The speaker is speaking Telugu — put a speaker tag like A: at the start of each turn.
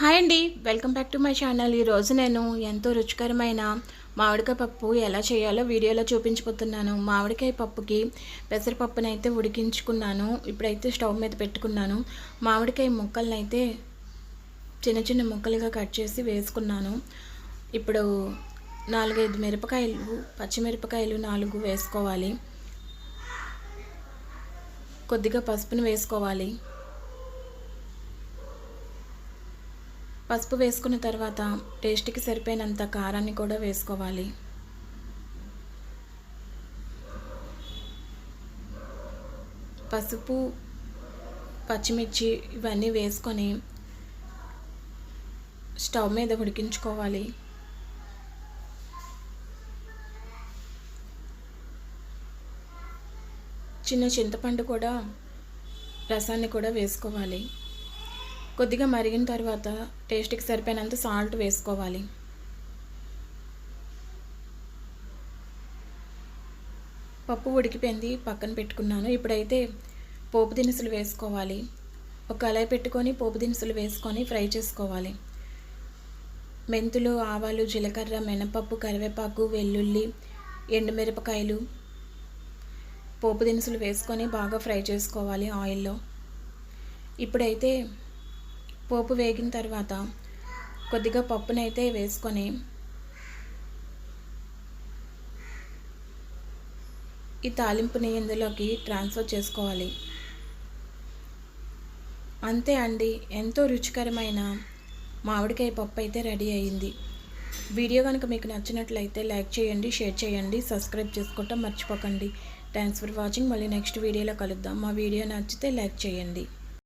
A: హాయ్ అండి. Welcome back to my channel. ఈరోజు నేను ఎంతో రుచికరమైన మామిడికాయ పప్పు ఎలా చేయాలో వీడియోలో చూపించబోతున్నాను. మామిడికాయ పప్పుకి పెసరపప్పునైతే అయితే ఉడికించుకున్నాను. ఇప్పుడైతే స్టవ్ మీద పెట్టుకున్నాను. మామిడికాయ ముక్కలనైతే చిన్న చిన్న ముక్కలుగా కట్ చేసి వేసుకున్నాను. ఇప్పుడు నాలుగైదు మిరపకాయలు పచ్చిమిరపకాయలు నాలుగు వేసుకోవాలి. కొద్దిగా పసుపును వేసుకోవాలి. పసుపు వేసుకున్న తర్వాత టేస్ట్కి సరిపోయినంత కారాన్ని కూడా వేసుకోవాలి. పసుపు పచ్చిమిర్చి ఇవన్నీ వేసుకొని స్టవ్ మీద ఉడికించుకోవాలి. చిన్న చింతపండు కూడా రసాన్ని కూడా వేసుకోవాలి. కొద్దిగా మరిగిన తర్వాత టేస్ట్కి సరిపోయినంత సాల్ట్ వేసుకోవాలి. పప్పు ఉడికిపోయింది పక్కన పెట్టుకున్నాను. ఇప్పుడైతే పోపు దినుసులు వేసుకోవాలి. ఒక కళాయి పెట్టుకొని పోపు దినుసులు వేసుకొని ఫ్రై చేసుకోవాలి. మెంతులు ఆవాలు జీలకర్ర మినపప్పు కరివేపాకు వెల్లుల్లి ఎండుమిరపకాయలు పోపు దినుసులు వేసుకొని బాగా ఫ్రై చేసుకోవాలి ఆయిల్లో. ఇప్పుడైతే పోపు వేగిన తర్వాత కొద్దిగా పప్పునైతే వేసుకొని ఈ తాలింపుని ఇందులోకి ట్రాన్స్ఫర్ చేసుకోవాలి. అంతే అండి. ఎంతో రుచికరమైన మామిడికాయ పప్పు అయితే రెడీ అయ్యింది వీడియో కనుక మీకు నచ్చినట్లయితే లైక్ చేయండి షేర్ చేయండి సబ్స్క్రైబ్ చేసుకోవటం మర్చిపోకండి. థ్యాంక్స్ ఫర్ వాచింగ్ మళ్ళీ నెక్స్ట్ వీడియోలో కలుద్దాం. మా వీడియో నచ్చితే లైక్ చేయండి.